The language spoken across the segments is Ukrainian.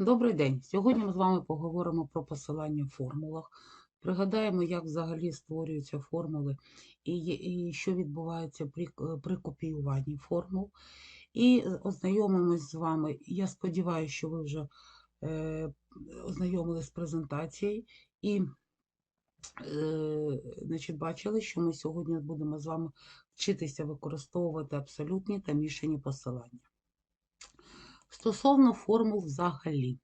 Добрий день. Сьогодні ми з вами поговоримо про посилання в формулах. Пригадаємо, як взагалі створюються формули і, і що відбувається при, при копіюванні формул. І ознайомимось з вами. Я сподіваюся, що ви вже е, ознайомились з презентацією і е, значить, бачили, що ми сьогодні будемо з вами вчитися використовувати абсолютні та мішані посилання. Стосовно формул взагалі.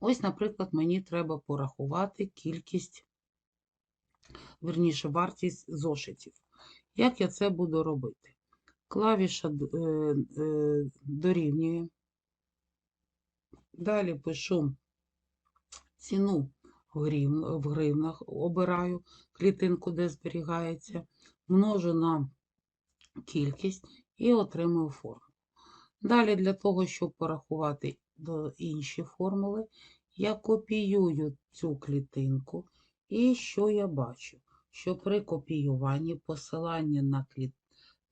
Ось, наприклад, мені треба порахувати кількість, верніше, вартість зошитів. Як я це буду робити? Клавіша е, е, дорівнює. Далі пишу ціну в гривнах, обираю клітинку, де зберігається, множу на кількість і отримую форму. Далі для того, щоб порахувати інші формули, я копіюю цю клітинку. І що я бачу? Що при копіюванні посилання на, кліт...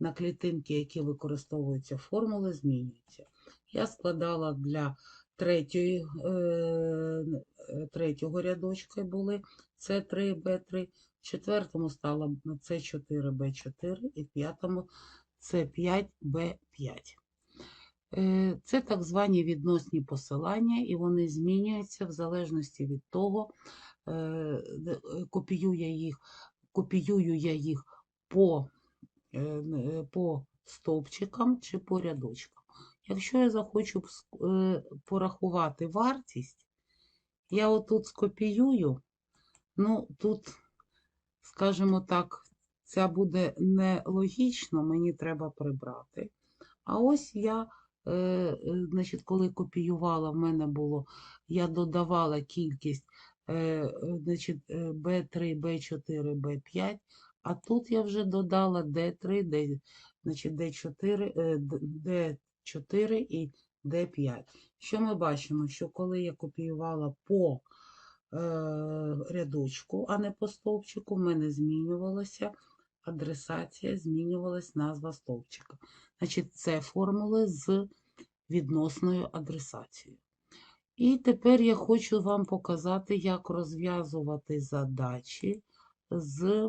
на клітинки, які використовуються формули, змінюються. Я складала для третьої, е... третього рядочка були С3, Б3, в четвертому стало С4, Б4 і в п'ятому С5, Б5. Е, Це так звані відносні посилання, і вони змінюються в залежності від того, е, е, копіюю я їх, копіюю я їх по, е, е, по стовпчикам чи по рядочкам. Якщо я захочу е, порахувати вартість, я отут скопіюю, ну тут, скажімо так, це буде нелогічно, мені треба прибрати. А ось я, е, е, значить, коли копіювала, в мене було, я додавала кількість е, е, значить, е, B3, B4, B5, а тут я вже додала D3, D, значить, D4, е, Д- D4 і D5. Що ми бачимо? Що коли я копіювала по е, рядочку, а не по стовпчику, в мене змінювалася адресація, змінювалась назва стовпчика. Значить, це формули з відносною адресацією. І тепер я хочу вам показати, як розв'язувати задачі з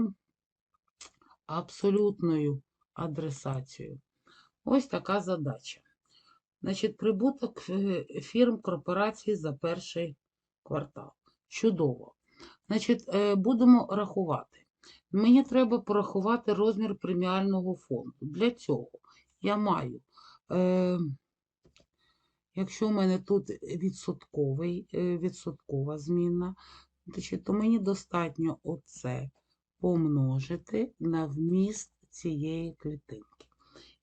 абсолютною адресацією. Ось така задача. Значить, прибуток фірм корпорації за перший квартал. Чудово. Значить, е, будемо рахувати. Мені треба порахувати розмір преміального фонду. Для цього я маю, е, якщо в мене тут відсотковий, е, відсоткова зміна, то мені достатньо оце помножити на вміст цієї клітинки.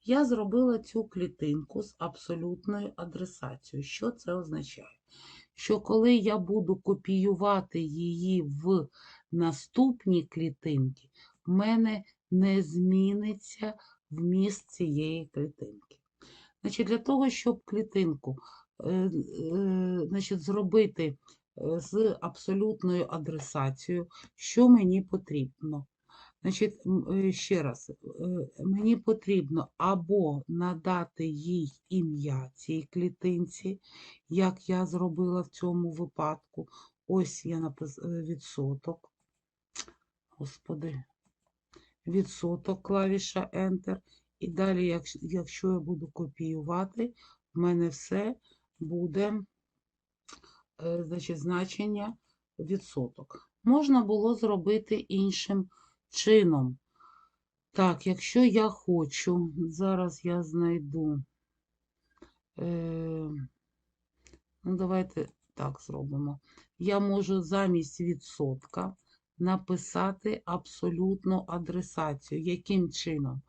Я зробила цю клітинку з абсолютною адресацією. Що це означає? Що коли я буду копіювати її в наступні клітинки, в мене не зміниться вміст цієї клітинки. Значить, для того, щоб клітинку е, е, значить, зробити е, з абсолютною адресацією, що мені потрібно? Значить, ще раз, мені потрібно або надати їй ім'я цій клітинці, як я зробила в цьому випадку. Ось я написала відсоток. Господи, відсоток, клавіша Enter. І далі, якщо, я буду копіювати, в мене все буде е, значить, значення відсоток. Можна було зробити іншим чином. Так, якщо я хочу, зараз я знайду. Е, ну, давайте так зробимо. Я можу замість відсотка написати абсолютну адресацію. Яким чином?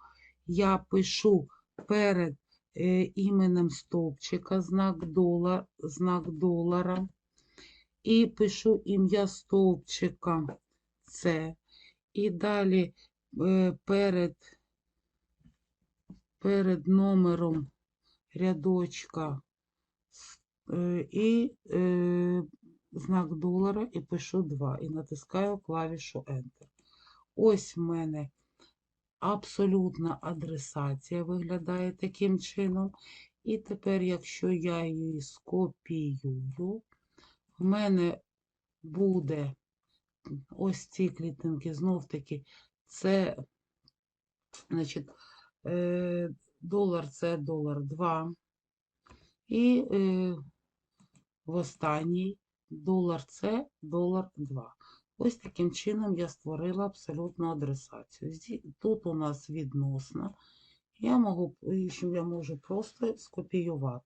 Я пишу перед е, іменем стовпчика знак, долар, знак долара і пишу ім'я стовпчика С. І далі е, перед, перед номером рядочка е, і знак долара і пишу 2 і натискаю клавішу Enter. Ось в мене абсолютна адресація виглядає таким чином. І тепер, якщо я її скопіюю, в мене буде ось ці клітинки, знов таки, це, значить, е, долар це долар 2. І е, в останній долар це долар 2. Ось таким чином я створила абсолютну адресацію. Тут у нас відносна. Я можу, я можу просто скопіювати.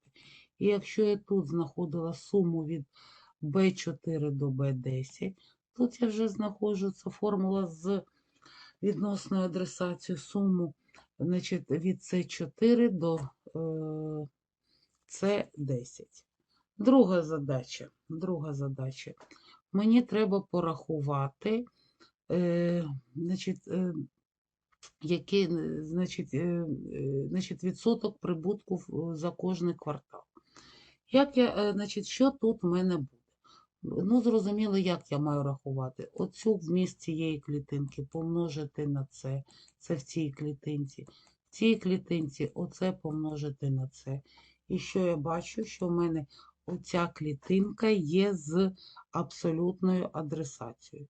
І якщо я тут знаходила суму від B4 до B10, тут я вже знаходжу це формула з відносною адресацією суму значить, від C4 до е, C10. Друга задача. Друга задача. Мені треба порахувати, е, значить, е, який е, значить, е, е, значить, відсоток прибутку за кожний квартал. Як я, е, значить, що тут в мене буде? Ну, зрозуміло, як я маю рахувати. Оцю вміст цієї клітинки помножити на це, це в цій клітинці. В цій клітинці оце помножити на це. І що я бачу, що в мене оця клітинка є з абсолютною адресацією.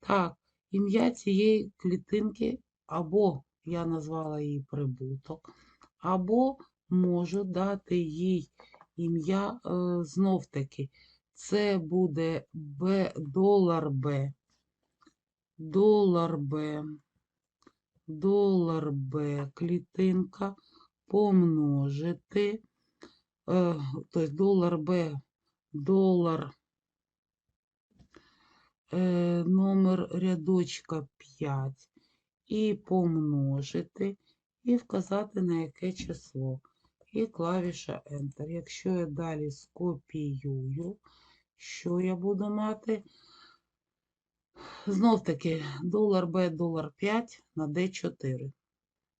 Так, ім'я цієї клітинки, або я назвала її прибуток, або можу дати їй ім'я е, знов таки. Це буде Б, долар Б, долар Б, долар Б, клітинка помножити, е, тобто долар Б, долар, е, номер рядочка 5 і помножити, і вказати на яке число. І клавіша Enter. Якщо я далі скопіюю, що я буду мати? Знов таки долар Б, долар 5 на D4.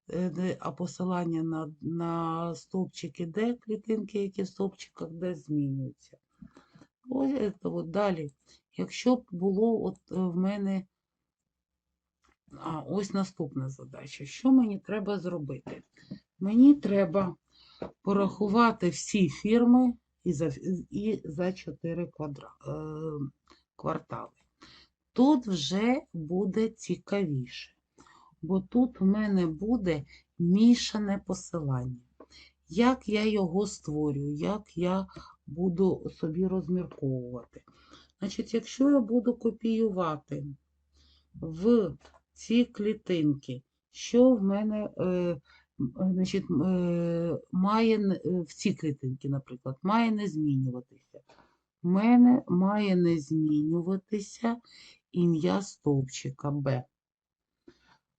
Е, де- А посилання на, на стовпчики D, клітинки, які в стовпчиках D змінюються. Ось от далі. Якщо б було от е, в мене. А, ось наступна задача. Що мені треба зробити? Мені треба порахувати всі фірми і за, і за 4 квадра, е, квартали. Тут вже буде цікавіше, бо тут в мене буде мішане посилання. Як я його створюю, як я буду собі розмірковувати. Значить, якщо я буду копіювати в ці клітинки, що в мене е, значить, е, має е, в ці клітинки, наприклад, має не змінюватися. В мене має не змінюватися ім'я стовпчика Б.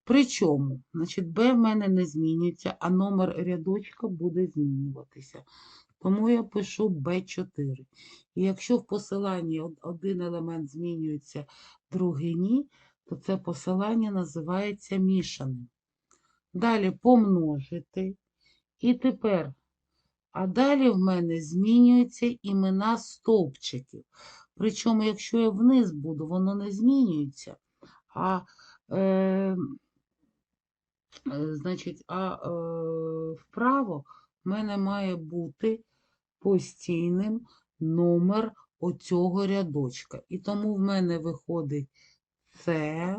Причому, значить, Б в мене не змінюється, а номер рядочка буде змінюватися. Тому я пишу B4. І якщо в посиланні один елемент змінюється, другий ні, то це посилання називається мішаним. Далі помножити. І тепер, а далі в мене змінюються імена стовпчиків. Причому, якщо я вниз буду, воно не змінюється. А, е, значить, а е, вправо в мене має бути постійним номер оцього рядочка. І тому в мене виходить це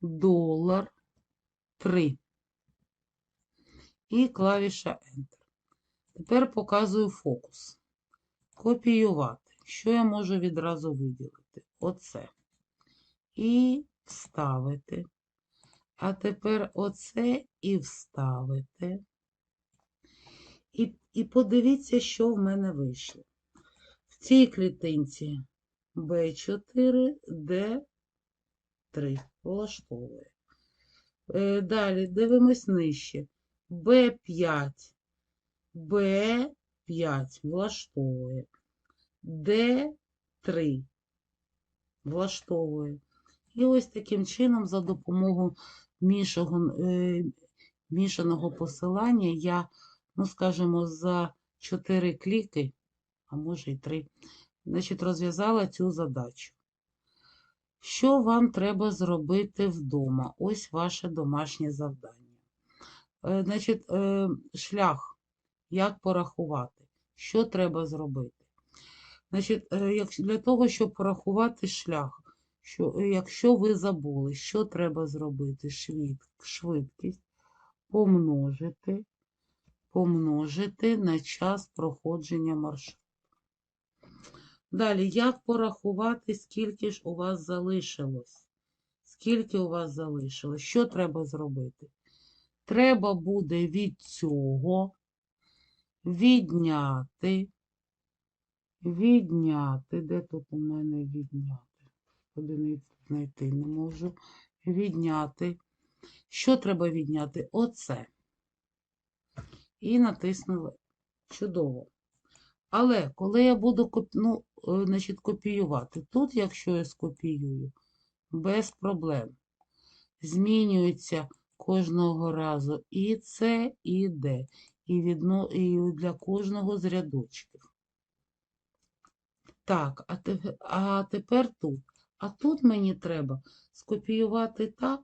долар 3. І клавіша Enter. Тепер показую фокус. Копіювати. Що я можу відразу виділити? Оце. І вставити. А тепер оце і вставити. І, і подивіться, що в мене вийшло. В цій клітинці B4, D3 влаштовує. Е, Далі дивимось нижче. B5, B5 влаштовує. D3 влаштовує. І ось таким чином, за допомогою мішаного посилання, я, ну, скажімо, за 4 кліки, а може і 3, значить, розв'язала цю задачу. Що вам треба зробити вдома? Ось ваше домашнє завдання. Е, Значить, е, шлях як порахувати. Що треба зробити? Значить, е, як- для того, щоб порахувати шлях, що, якщо ви забули, що треба зробити? Швид, швидкість помножити, помножити на час проходження маршруту. Далі, як порахувати, скільки ж у вас залишилось? Скільки у вас залишилось? Що треба зробити? Треба буде від цього відняти, відняти, де тут у мене відняти? Одиницю знайти не можу. Відняти. Що треба відняти? Оце. І натиснули. Чудово. Але коли я буду ну, е, значить, копіювати, тут, якщо я скопіюю, без проблем. Змінюється кожного разу і це, і де. І, відно... і для кожного з рядочків. Так, а, а тепер тут. А тут мені треба скопіювати так,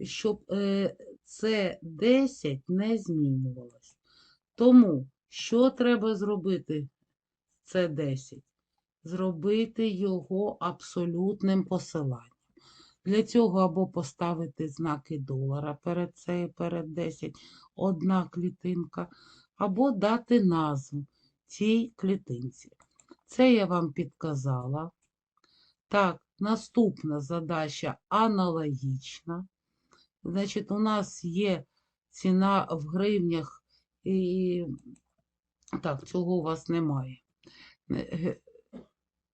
щоб е, це 10 не змінювалось. Тому, що треба зробити це 10? Зробити його абсолютним посиланням. Для цього або поставити знаки долара перед це, перед 10, одна клітинка, або дати назву цій клітинці. Це я вам підказала. Так, наступна задача аналогічна. Значить, у нас є ціна в гривнях і так, цього у вас немає. Е,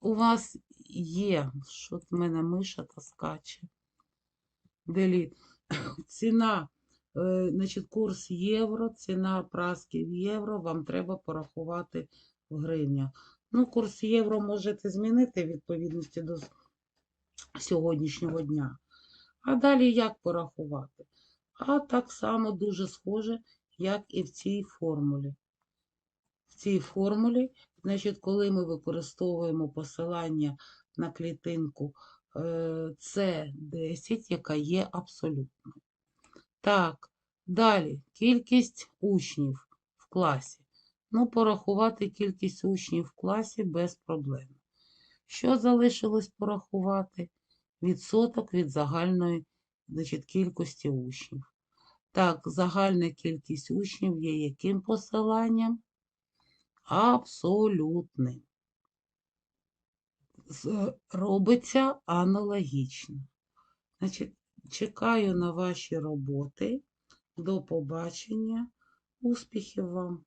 У вас є, що в мене миша та скаче. Деліт. Ціна, е, значить, курс євро, ціна праски в євро, вам треба порахувати в гривнях. Ну, курс євро можете змінити відповідності до сьогоднішнього дня. А далі як порахувати? А так само дуже схоже, як і в цій формулі. В цій формулі, значить, коли ми використовуємо посилання на клітинку С10, яка є абсолютною. Так, далі кількість учнів в класі. Ну, порахувати кількість учнів в класі без проблем. Що залишилось порахувати? Відсоток від загальної значить, кількості учнів. Так, загальна кількість учнів є яким посиланням? Абсолютним. Робиться аналогічно. Значить, чекаю на ваші роботи. До побачення. Успіхів вам!